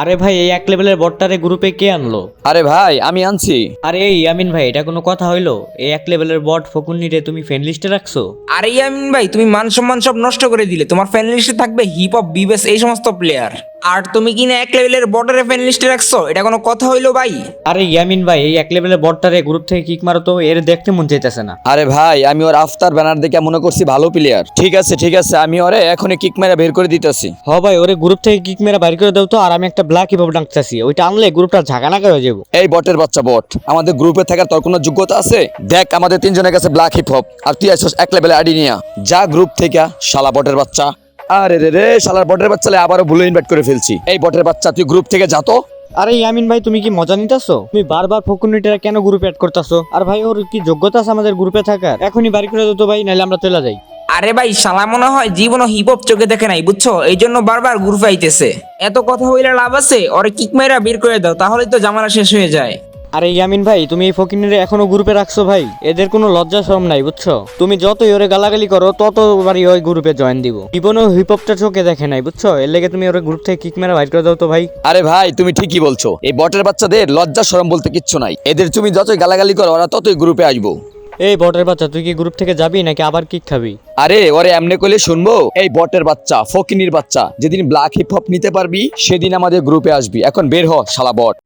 আরে ভাই এই এক লেভেলের বটটারে গ্রুপে কে আনলো? আরে ভাই আমি আনছি। আরে এই ইয়ামিন ভাই এটা কোনো কথা হইল? এই এক লেভেলের বট ফকুন্নি রে তুমি ফ্রেন্ড লিস্টে রাখছো? আরে ইয়ামিন ভাই তুমি মান সম্মান সব নষ্ট করে দিলে। তোমার ফ্যান লিস্টে থাকবে হিপ হপ বিবেস এই সমস্ত প্লেয়ার আর তুমি কিনা এক লেভেলের বর্ডারে ফ্যান লিস্টে রাখছো? এটা কোনো কথা হইল ভাই? আরে ইয়ামিন ভাই এই এক লেভেলের বটটারে গ্রুপ থেকে কিক মারো তো এর দেখতে মন চাইতেছে না। আরে ভাই আমি ওর আফতার ব্যানার দেখে মনে করছি ভালো প্লেয়ার ঠিক আছে ঠিক আছে আমি ওরে এখনই কিক মেরে বের করে দিতেছি। হ ভাই ওরে গ্রুপ থেকে কিক মেরে বাইর করে দাও তো আর আমি একটা ব্ল্যাক হিপ ডাকতেছি? ওইটা আনলে গ্রুপটা ঝাঁকানাকা হয়ে যাব এই বটের বাচ্চা বট আমাদের গ্রুপে থাকার তোর কোনো যোগ্যতা আছে? দেখ আমাদের তিনজনের কাছে ব্ল্যাক হিপ হপ আর তুই আসছিস এক লেভেলে আইডি নিয়া। যা গ্রুপ থেকে শালা বটের বাচ্চা। আরে রে রে শালার বটের বাচ্চা আবারও ভুলে ইনভাইট করে ফেলছি। এই বটের বাচ্চা তুই গ্রুপ থেকে যা তো। আরে ইয়ামিন ভাই তুমি কি মজা নিতেছো? তুমি বারবার ফকুন্নিটা কেন গ্রুপে অ্যাড করতেছো? আর ভাই ওর কি যোগ্যতা আছে আমাদের গ্রুপে থাকার? এখনই বাড়ি করে দাও তো ভাই নাহলে আমরা চলে যাই। আরে ভাই শালা মনে হয় জীবনও হিপ হপ চোখে দেখে নাই বুঝছ? এই জন্য বারবার গ্রুপে আইতেছে। এত কথা হইলে লাভ আছে? ওরে কিক মেরা বের করে দাও তাহলেই তো জামালা শেষ হয়ে যায়। আরে ইয়ামিন ভাই তুমি এই ফকিনের এখনও গ্রুপে রাখছো ভাই? এদের কোনো লজ্জা শরম নাই বুঝছ? তুমি যতই ওরে গালাগালি করো ততবারই ওই গ্রুপে জয়েন দিব। জীবনেও হিপ হপটা চোখে দেখে নাই বুঝছ? এর লেগে তুমি ওরে গ্রুপ থেকে কিক মেরা বাইর করে দাও তো ভাই। আরে ভাই তুমি ঠিকই বলছো। এই বটের বাচ্চাদের লজ্জা শরম বলতে কিচ্ছু নাই। এদের তুমি যতই গালাগালি করো ওরা ততই গ্রুপে আসব। এই বটের বাচ্চা, তুই কি গ্রুপ থেকে যাবি নাকি আবার কিক খাবি? আরে, ওরে এমনি করলে শুনব? এই বটের বাচ্চা, ফকিনির বাচ্চা, যেদিন ব্ল্যাক হিপ হপ নিতে পারবি, সেদিন আমাদের গ্রুপে আসবি। এখন বের হ, শালা বট।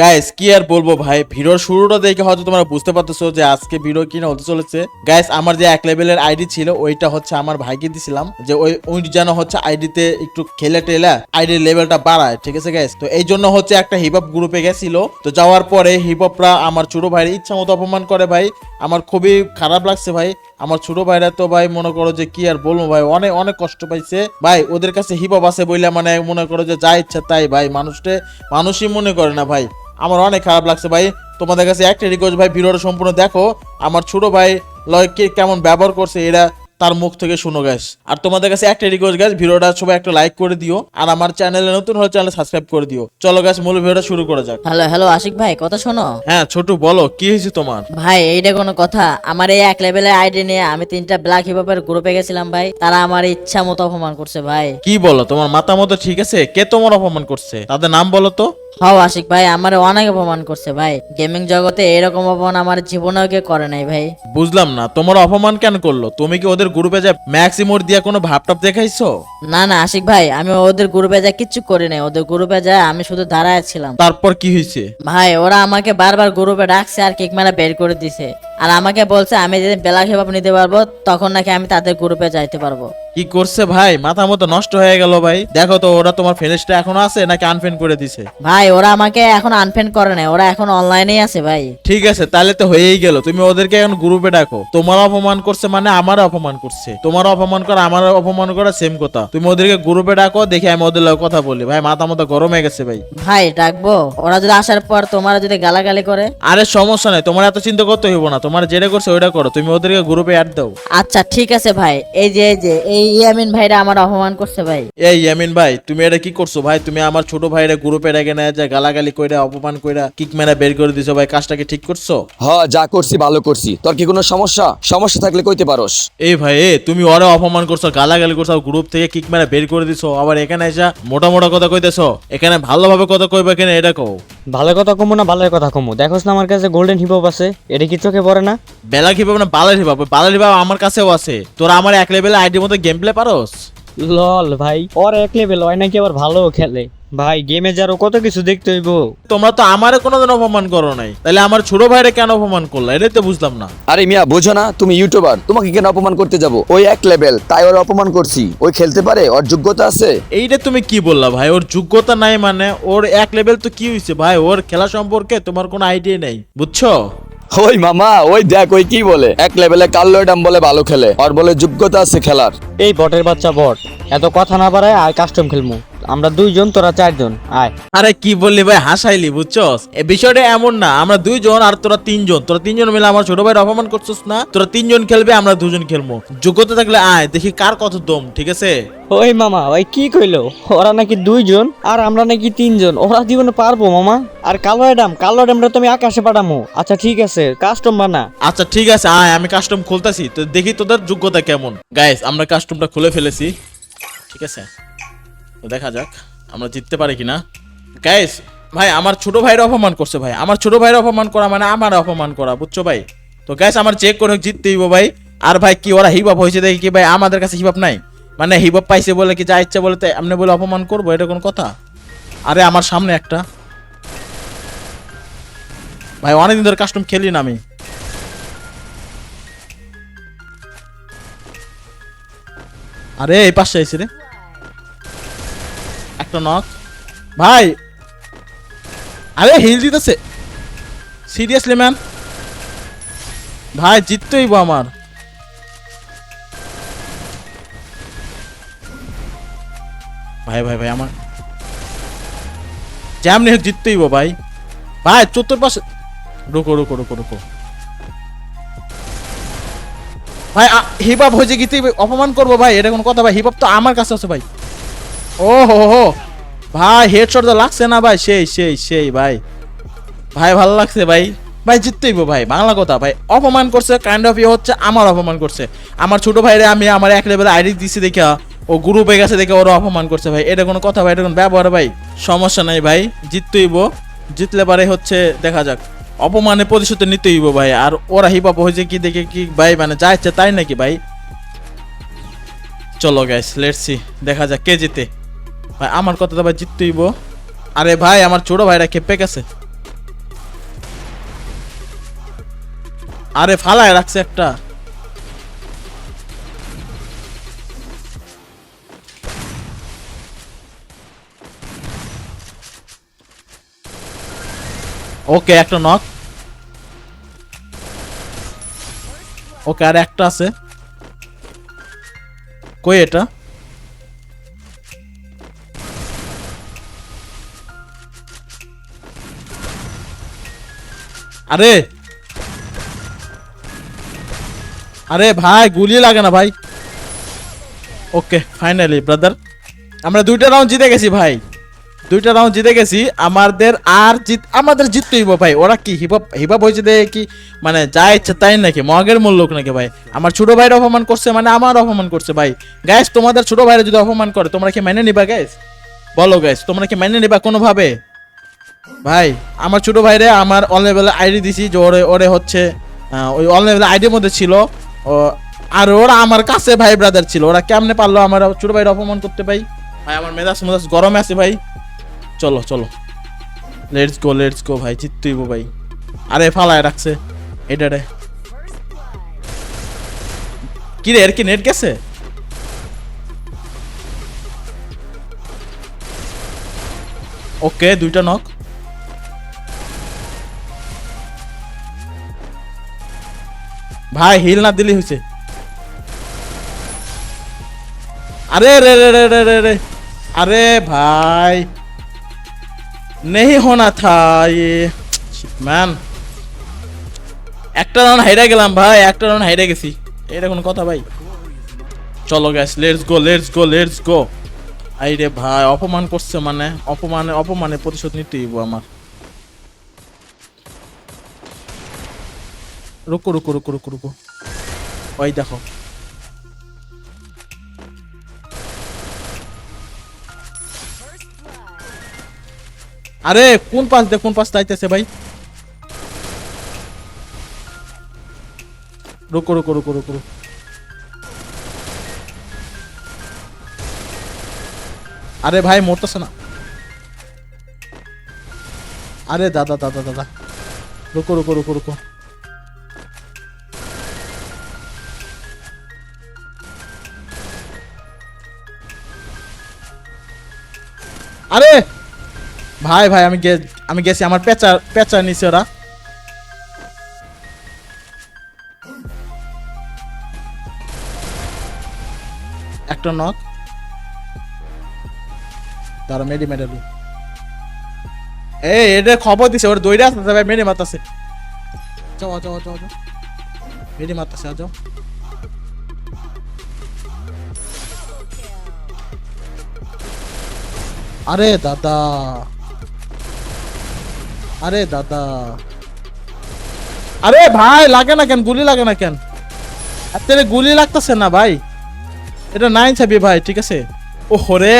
গাইস কি আর বলব ভাই? ভিডিওর শুরুটা দেখে হয়তো তোমরা বুঝতে পারতেছো যে আজকে ভিডিও কিনা হতে চলেছে। গাইস আমার যে এক লেভেলের আইডি ছিল, ওইটা হচ্ছে আমার ভাইকে দিছিলাম যে ওই ওই যেন হচ্ছে আইডিতে একটু খেলে টেলে আইডির লেভেলটা বাড়ায়, ঠিক আছে গাইস তো এই জন্য হচ্ছে একটা হিপ হপ গ্রুপে গেছিল। তো যাওয়ার পরে হিপ হপরা আমার ছোট ভাইয়ের ইচ্ছা মতো অপমান করে ভাই। আমার খুবই খারাপ লাগছে ভাই। আমার ছোট ভাইরা তো ভাই মনে করো যে কি আর বলব ভাই, অনেক অনেক কষ্ট পাইছে। ভাই, ওদের কাছে হিপ হপ আছে বইলে মানে মনে করো যে যা ইচ্ছা তাই ভাই। মানুষটা, মানুষই মনে করে না ভাই। আমার অনেক খারাপ লাগছে ভাই। তোমাদের কাছে একটা রিকোয়েস্ট ভাই ভিডিওটা সম্পূর্ণ দেখো। আমার ছোট ভাই লয় কে কেমন ব্যবহার করছে এরা তার মুখ থেকে শুনো গ্যাস আর তোমাদের কাছে একটা রিকোয়েস্ট গ্যাস ভিডিওটা সবাই একটা লাইক করে দিও। আর আমার চ্যানেলে নতুন হলে চ্যানেল সাবস্ক্রাইব করে দিও। চলো গ্যাস মূল ভিডিওটা শুরু করা যাক। হ্যালো হ্যালো আশিক ভাই কথা শোনো? হ্যাঁ ছোট বলো কি হয়েছে তোমার? ভাই এইটা কোনো কথা। আমার এই এক লেভেলের আইডি নিয়ে আমি তিনটা ব্ল্যাক হিপহপের গ্রুপে গেছিলাম ভাই। তারা আমার ইচ্ছা মতো অপমান করছে ভাই। কি বলো তোমার মাথা মতো ঠিক আছে? কে তোমার অপমান করছে? তাদের নাম বলো তো। হাও আশিক ভাই আমার অনেক অপমান করছে ভাই। গেমিং জগতে এরকম অপমান আমার জীবনেও কে করে নাই ভাই। বুঝলাম না তোমার অপমান কেন করল? তুমি কি ওদের গ্রুপে যা ম্যাক্সিমোর দিয়া কোনো ভাবটাপ দেখাইছো? না না আশিক ভাই আমি ওদের গ্রুপে যা কিচ্ছু করি নাই। ওদের গ্রুপে যা আমি শুধু দাঁড়ায় ছিলাম। তারপর কি হয়েছে ভাই ওরা আমাকে বারবার গ্রুপে ডাকছে আর কেক মেলা বের করে দিছে। আর আমাকে বলছে আমি যেদিন ব্ল্যাক হিপহপ নিতে পারব তখন নাকি আমি তাদের গ্রুপে যাইতে পারব। কি করছে ভাই? মাথা মতো নষ্ট হয়ে গেল ভাই। দেখো তো ওরা তোমার ফ্রেন্ডসটা এখনও আছে নাকি আনফ্রেন্ড করে দিছে? ভাই ওরা আমাকে এখন আনফ্রেন্ড করে নাই ওরা এখন অনলাইনেই আছে ভাই। ঠিক আছে তাহলে তো হয়েই গেল। তুমি ওদেরকে এখন গ্রুপে ডাকো। তোমার অপমান করছে মানে আমার অপমান করছে। তোমার অপমান করা আমার অপমান করা সেম কথা। তুমি ওদেরকে গ্রুপে ডাকো দেখে আমি ওদের লগে কথা বলি। ভাই মাথা মতো গরম হয়ে গেছে ভাই। ভাই ডাকবো। ওরা যদি আসার পর তোমার যদি গালাগালি করে? আরে সমস্যা নাই তোমার এত চিন্তা করতে হইব না। তোমার যেটা করছে ওইটা করো তুমি ওদেরকে গ্রুপে অ্যাড দাও। আচ্ছা ঠিক আছে ভাই। এই যে এই যে এই ইয়ামিন ভাইরা আমার অপমান করছে ভাই। এই ইয়ামিন ভাই তুমি এটা কি করছ ভাই? তুমি আমার ছোট ভাইরা গ্রুপে রেখে নেয় যে গালাগালি কইরা অপমান কইরা কিক মেরা বের করে দিছো ভাই কাজটাকে ঠিক করছ? হ যা করছি ভালো করছি। তোর কি কোনো সমস্যা? সমস্যা থাকলে কইতে পারোস। এই ভাই এ তুমি ওরে অপমান করছ গালাগালি করছ গ্রুপ থেকে কিক মেরা বের করে দিছো আবার এখানে এসে মোটা মোটা কথা কইতেছো? এখানে ভালোভাবে কথা কইবে কেন এটা কও। ভালো কথা কমু না ভালো কথা কমু। দেখোস না আমার কাছে গোল্ডেন হিপ হপ আছে এটা কি চোখে পড়ে না? বেলা কি পাবে না? বালার হিবাব বালার হিবাব আমার কাছেও আছে। তোরা আমার এক লেভেলে আইডির মতো গেম প্লে পারোস? লল ভাই ওর এক লেভেল হয় নাকি আবার ভালো খেলে। ভাই গেমে যারও কত কিছু দেখতে হইব? তোমরা তো আমারে কোনোদিন অপমান করো নাই। তাহলে আমার ছোট ভাইরে কেন অপমান করল? এটাই তো বুঝলাম না। আরে মিয়া বোঝো না তুমি ইউটিউবার তোমাকে কেন অপমান করতে যাব? ওই এক লেভেল তাই ওর অপমান করছি। ওই খেলতে পারে? ওর যোগ্যতা আছে? এইটা তুমি কি বললা ভাই? ওর যোগ্যতা নাই মানে ওর এক লেভেল তো কি হয়েছে ভাই? ওর খেলা সম্পর্কে তোমার কোনো আইডিয়া নেই। বুঝছ? ওই মামা, ওই দেখ, ওই কি বলে? এক লেভেলে কাল্লো ডাম বলে ভালো খেলে, আর বলে যোগ্যতা আছে খেলার। এই বটের বাচ্চা বট, এত কথা না পারায় আর কাস্টম খেলমু। আমরা দুইজন তোরা চারজন। আয়। আরে কি বললি ভাই হাসাইলি বুঝছস? এই বিষয়টা এমন না আমরা দুইজন আর তোরা তিনজন। তোরা তিনজন মিলে আমার ছোট ভাইয়ের অপমান করছস না? তোরা তিনজন খেলবে আমরা দুজন খেলব যোগ্যতা থাকলে আয় দেখি কার কত দম ঠিক আছে? ওই মামা ওই কি কইলো? ওরা নাকি দুইজন আর আমরা নাকি তিনজন। ওরা জীবনে পারব মামা। আর কালো অ্যাডাম কালো অ্যাডামটা তুমি আকাশে পাঠামো। আচ্ছা ঠিক আছে কাস্টম বানা আচ্ছা ঠিক আছে আয় আমি কাস্টম খুলতেছি। তো দেখি তোদের যোগ্যতা কেমন। গাইস আমরা কাস্টমটা খুলে ফেলেছি। ঠিক আছে? তো দেখা যাক, আমরা জিততে পারি কিনা। গাইস ভাই, আমার ছোট ভাইয়ের অপমান করছে ভাই। আমার ছোট ভাইয়ের অপমান করা মানে আমার অপমান করা, বুঝছ ভাই? তো গাইস আমার চেক করে জিততে হইব ভাই। আর ভাই, কি ওরা হিপ হয়েছে দেখি কি ভাই? আমাদের কাছে হিপ নাই। মানে হিপ পাইছে বলে কি যা ইচ্ছা বলে তাই বলে অপমান করব? এটা কোন কথা? আরে, আমার সামনে একটা। ভাই, অনেকদিন ধরে কাস্টম খেলি না আমি। আরে, এই পাশে আইছি রে। একটা নক ভাই, আরে হিল দিতেছে। সিরিয়াসলি ম্যান ভাই, জিততেই আমার। ভাই ভাই ভাই, আমার যেমনি হোক জিততেই ভাই। ভাই, চতুর পাশে রুকো রুকো রুকো রুকো। ভাই হিপ হপ হয়েছে গীতে অপমান করব, ভাই, এটা কোনো কথা, ভাই। হিপ হপ তো আমার কাছে আছে, ভাই। ও হো হো ভাই হেডশট তো লাগছে না ভাই। সেই সেই সেই, ভাই। ভাই, ভালো লাগছে ভাই। ভাই জিততেইব ভাই। বাংলা কথা, ভাই। অপমান করছে কাইন্ড অফ ইয়ে হচ্ছে, আমার অপমান করছে। আমার ছোট ভাইরে আমি আমার এক লেভেলে আইডি দিছি দেখা, ও গ্রুপে গেছে দেখে ওরা অপমান করছে ভাই। এটা কোনো কথা ভাই, এটা কোনো ব্যবহার ভাই। সমস্যা নাই ভাই। জিততেইব জিতলে পারে হচ্ছে, দেখা যাক। অপমানে প্রতিশোধ নিতেইব ভাই। আর ওরা হিপ হপ হয়েছে কি দেখে কি ভাই মানে যা ইচ্ছে তাই নাকি ভাই? চলো গাইস লেটস দেখা যাক কে জিতে। ভাই, আমার কথা তো ভাই জিততেইব। আরে ভাই, আমার ছোট ভাইরা খেপে গেছে। আরে ফালায় রাখছে একটা। ওকে, একটা নক ওকে, আর একটা আছে। কই এটা? আরে। আরে ভাই গুলি লাগে না ভাই। ওকে ফাইনালি ব্রাদার আমরা দুইটা রাউন্ড জিতে গেছি ভাই। দুইটা রাউন্ড জিতে গেছি। আমাদের আর জিত, আমাদের জিততে হইব ভাই। ওরা কি হিপ হপ হিপ হপ হয়েছে দেখে কি মানে যা ইচ্ছে তাই নাকি? মগের মূল লোক নাকি ভাই? আমার ছোট ভাইয়ের অপমান করছে মানে আমার অপমান করছে ভাই। গ্যাস তোমাদের ছোট ভাইরা যদি অপমান করে, তোমরা কি মেনে নিবা গ্যাস বলো গ্যাস তোমরা কি মেনে নিবা কোনোভাবে? ভাই, আমার ছোট ভাইরে আমার অন লেভেলে আইডি দিছি, যে ওরে ওরে হচ্ছে ওই অন লেভেলে আইডির মধ্যে ছিল। আর ওরা আমার কাছে ভাই ব্রাদার ছিল। ওরা কেমনে পারল আমার ছোট ভাইয়ের অপমান করতে ভাই? ভাই, আমার মেজাজ মেজাজ গরমে আছে ভাই। চলো চলো। লেটস গো লেটস গো ভাই জিততেইব ভাই। আরে, ফালায় রাখছে। এটা রে। কি রে, এর কি নেট গেছে? ওকে দুইটা নক ভাই হিল না দিলি হয়েছে আরে রে রে রে রে রে রে আরে ভাই। নেই হোনা থাই ইয়ে ম্যান একটা রাউন্ড হাইরা গেলাম ভাই, একটা রাউন্ড হাইরা গেছি। এটা কোনো কথা ভাই। চলো guys let's go let's go let's go আইরে ভাই, অপমান করছে মানে অপমানে অপমানে প্রতিশোধ নিতেই আমার। রুকো রুকো রুকো রুকো রুকো। ওই দেখো। আরে, কোন পাশ দে কোন পাশ তাইতেছে ভাই? রুকো রুকো রুকো রুকো রুকো। আরে ভাই, মরতেছে না। আরে দাদা দাদা দাদা। রুকো রুকো রুকো রুকো। ভাই ভাই, আমি আমি গেছি, আমার পেঁচা পেঁচা নিছে ওরা। একটা নক তারা মেডি মেডাল এই এটা খবর দিছে, ওর দইরা আছে ভাই মেডি মারতাছে। যাও যাও যাও যাও। মেডি মারতাছে যাও। আরে, দাদা। আরে দাদা। আরে ভাই, লাগে না কেন? গুলি লাগে না কেন? আপনার গুলি লাগতেছে না ভাই? এটা নাইন ছাবি ভাই, ঠিক আছে? ও হরে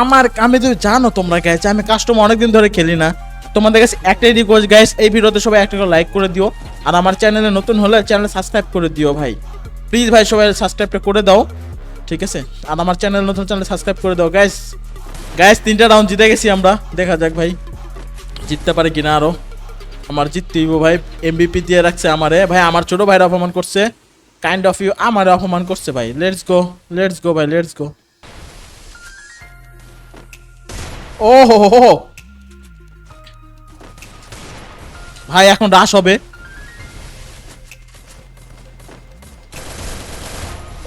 আমার আমি তো জানো তোমরা গাইছে আমি কাস্টমার অনেকদিন ধরে খেলি না। তোমাদের কাছে একটাই রিকোয়েস্ট গাইস এই ভিডিওতে সবাই একটা করে লাইক করে দিও। আর আমার চ্যানেলে নতুন হলে চ্যানেল সাবস্ক্রাইব করে দিও ভাই। প্লিজ ভাই, সবাই সাবস্ক্রাইবটা করে দাও, ঠিক আছে? আর আমার চ্যানেল নতুন চ্যানেল সাবস্ক্রাইব করে দাও গাইস গাইস তিনটা রাউন্ড জিতে গেছি আমরা, দেখা যাক ভাই। জিততে পারে কিনা আরও? আমার জিততেইব ভাই এমবিপি দিয়ে রাখছে আমারে। ভাই, আমার ছোট ভাইরা অপমান করছে। কাইন্ড অফ ইউ আমারে অপমান করছে ভাই। লেটস গো লেটস গো ভাই লেটস গো ও হো হো হো। ভাই, এখন রাশ হবে।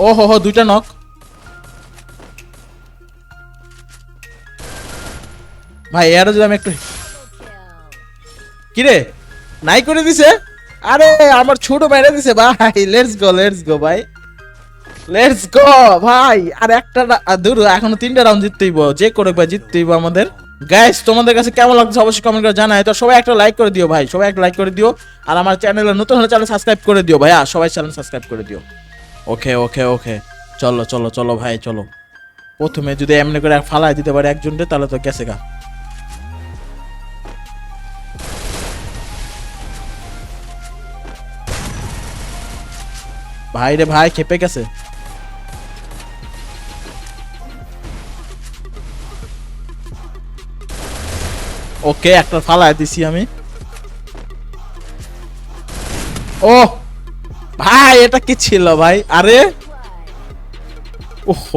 ও হো হো দুইটা নক ভাই, এর যদি আমি একটু কিরে? নাই করে দিছে? আরে, আমার ছোট বাইরে দিছে, ভাই। লেটস গো লেটস গো ভাই। লেটস গো ভাই। আর একটা দূর এখনও তিনটা রাউন্ড জিততেইব যে করে ভাই জিততেইব আমাদের। গাইস তোমাদের কাছে কেমন লাগছে অবশ্যই কমেন্ট করে জানাই। তো সবাই একটা লাইক করে দিও ভাই। সবাই একটা লাইক করে দিও। আর আমার চ্যানেলে নতুন হলে চ্যানেল সাবস্ক্রাইব করে দিও ভাইয়া। সবাই চ্যানেল সাবস্ক্রাইব করে দিও। ওকে ওকে ওকে চলো চলো চলো ভাই, চলো। প্রথমে যদি এমনি করে ফালাই দিতে পারে একজনকে তাহলে তো গেছে গা। ভাই রে ভাই, খেপে গেছে। ওকে, একটা ফালায় দিছি আমি। ও, ভাই, এটা কি ছিল ভাই? আরে!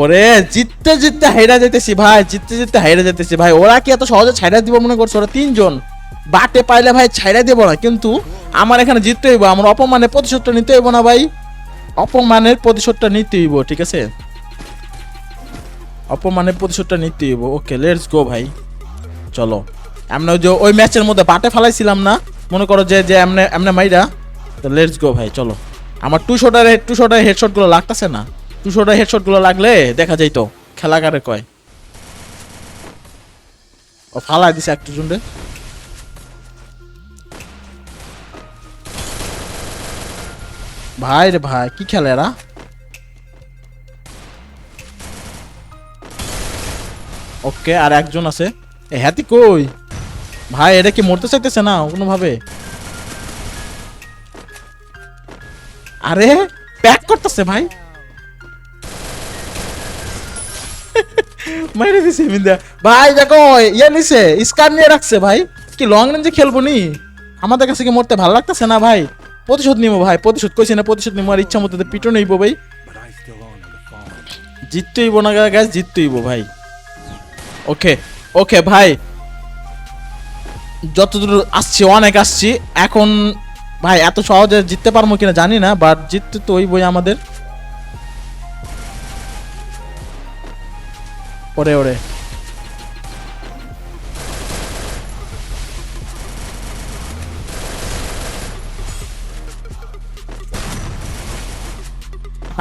ওরে জিততে জিততে হাইরা যেতেছি ভাই, জিততে জিততে হাইরা যেতেছি ভাই। ওরা কি এত সহজে ছাইরা দিব মনে করছে? ওরা তিনজন। বাটে পাইলে ভাই ছাইরা দেবো না, কিন্তু আমার এখানে জিততে হইব, আমার অপমানের প্রতিশোধটা নিতে হইব না ভাই। অপমানের প্রতিশোধটা নিতে হইব, ঠিক আছে? অপমানের প্রতিশোধটা নিতে হইব। ওকে লেটস গো ভাই। চলো। ওই যে ওই ম্যাচের মধ্যে বাটে ফেলাইছিলাম না? মনে করো যে যে এমনে এমনে মাইরা? তো লেটস গো ভাই, চলো। আমার টু শটার টু শটার হেডশটগুলো লাগতেছে না? টু শটার হেডশটগুলো লাগলে দেখা যাইতো খেলাকারে কয়। ও, ফালাই দিছে একটু জুন্ডে ভাই রে ভাই কি খেলে এরা? ওকে আর একজন আছে। এ হ্যাতি কই? ভাই এটা কি মরতে চাইতেছে না কোনোভাবে? আরে প্যাক করতেছে ভাই। মাইরে দিছে মিন্দা ভাই দেখো ইয়ে নিছে স্কার নিয়ে রাখছে ভাই। কি লং রেঞ্জে খেলব নি? আমাদের কাছে কি মরতে ভালো লাগতেছে না ভাই? প্রতিশোধ নিবো ভাই, প্রতিশোধ কইছি না, প্রতিশোধ নিবো আর ইচ্ছা মতো পিটো নিবো ভাই। জিততেইব না গ্যাস জিততেইব ভাই। ওকে ওকে ভাই। যতদূর আসছি, অনেক আসছি। এখন ভাই, এত সহজে জিততে পারব কিনা জানি না বাট জিততে তো ওই আমাদের। ওরে ওরে।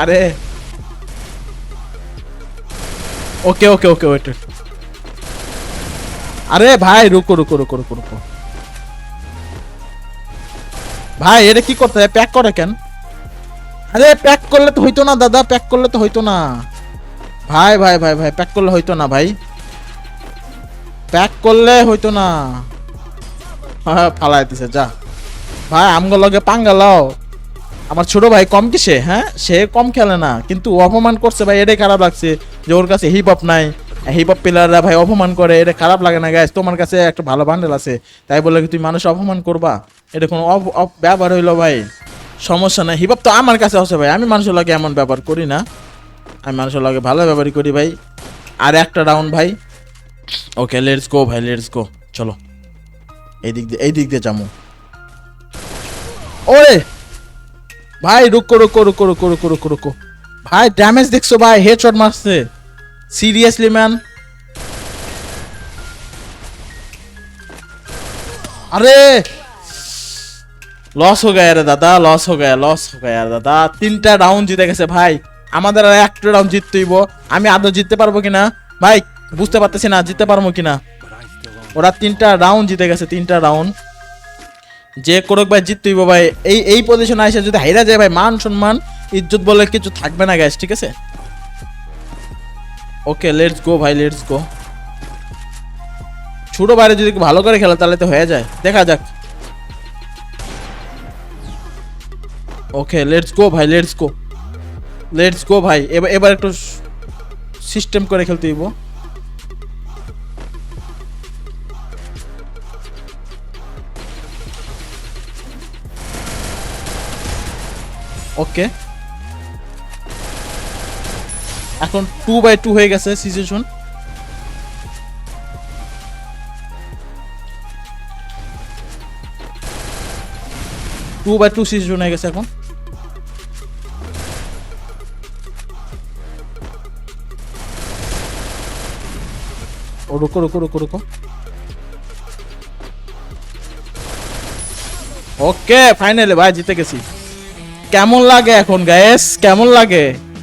আরে। ওকে ওকে ওকে, ওয়েট আরে ভাই, রুকো রুকো রুকো রুকো রুকো। ভাই, এটা কি করতে প্যাক করে কেন? আরে, প্যাক করলে তো হইতো না, দাদা, প্যাক করলে তো হইতো না। ভাই ভাই ভাই ভাই, প্যাক করলে হইতো না, ভাই। প্যাক করলে হইতো না। হ্যাঁ ফালাই দিছে, যা। ভাই, আমগো লগে পাঙ্গা, লাও। আমার ছোট ভাই কম কিসে হ্যাঁ? সে কম খেলে না, কিন্তু অপমান করছে ভাই, এটাই খারাপ লাগছে যে ওর কাছে হিপ হপ নাই। হিপ হপ প্লেয়াররা ভাই অপমান করে, এটা খারাপ লাগে না গাইস তোমার কাছে একটা ভালো বান্ডেল আছে, তাই বলে তুমি মানুষ অপমান করবা? এটা কোনো ব্যবহার হইল ভাই। সমস্যা নাই। হিপ হপ তো আমার কাছে আছে ভাই, আমি মানুষের লাগে এমন ব্যবহার করি না। আমি মানুষের লাগে ভালো ব্যবহারই করি ভাই। আর একটা রাউন্ড ভাই। ওকে লেটস গো ভাই লেটস গো চলো। এই দিক দিয়ে এই দিক দিয়ে যাব। ওরে! ভাই, রুকো রুকো রুকো রুকো রুকো রুকো রুকো। ভাই ড্যামেজ দেখছ ভাই হেডশট মারছে। সিরিয়াসলি ম্যান আরে! লস হয়ে রে দাদা লস হয়ে গায়া লস হো গায়া দাদা। তিনটা রাউন্ড জিতে গেছে ভাই। আমাদের আর একটা রাউন্ড জিততে হইব আমি আদৌ জিততে পারব কিনা? ভাই, বুঝতে পারতেছি না, জিততে পারব কিনা? ওরা তিনটা রাউন্ড জিতে গেছে, তিনটা রাউন্ড যে করুক ভাই, জিত হইব ভাই। এই এই পজিশনে এসে যদি হাইরা যায় ভাই, মান সম্মান, ইজ্জত বলে কিছু থাকবে না গ্যাস ঠিক আছে? ওকে লেটস গো ভাই লেটস গো ছোট বাইরে যদি ভালো করে খেলে, তাহলে তো হয়ে যায়। দেখা যাক। ওকে লেটস গো ভাই লেটস গো লেটস গো ভাই। এবার এবার একটু সিস্টেম করে খেলতে দিব ওকে এখন টু বাই টু হয়ে গেছে situation two by two situation হয়ে গেছে এখন। রুকো রুকো রুকো রুকো। ওকে ফাইনালি ভাই, জিতে গেছি। কেমন লাগে এখন গ্যাস কেমন লাগে?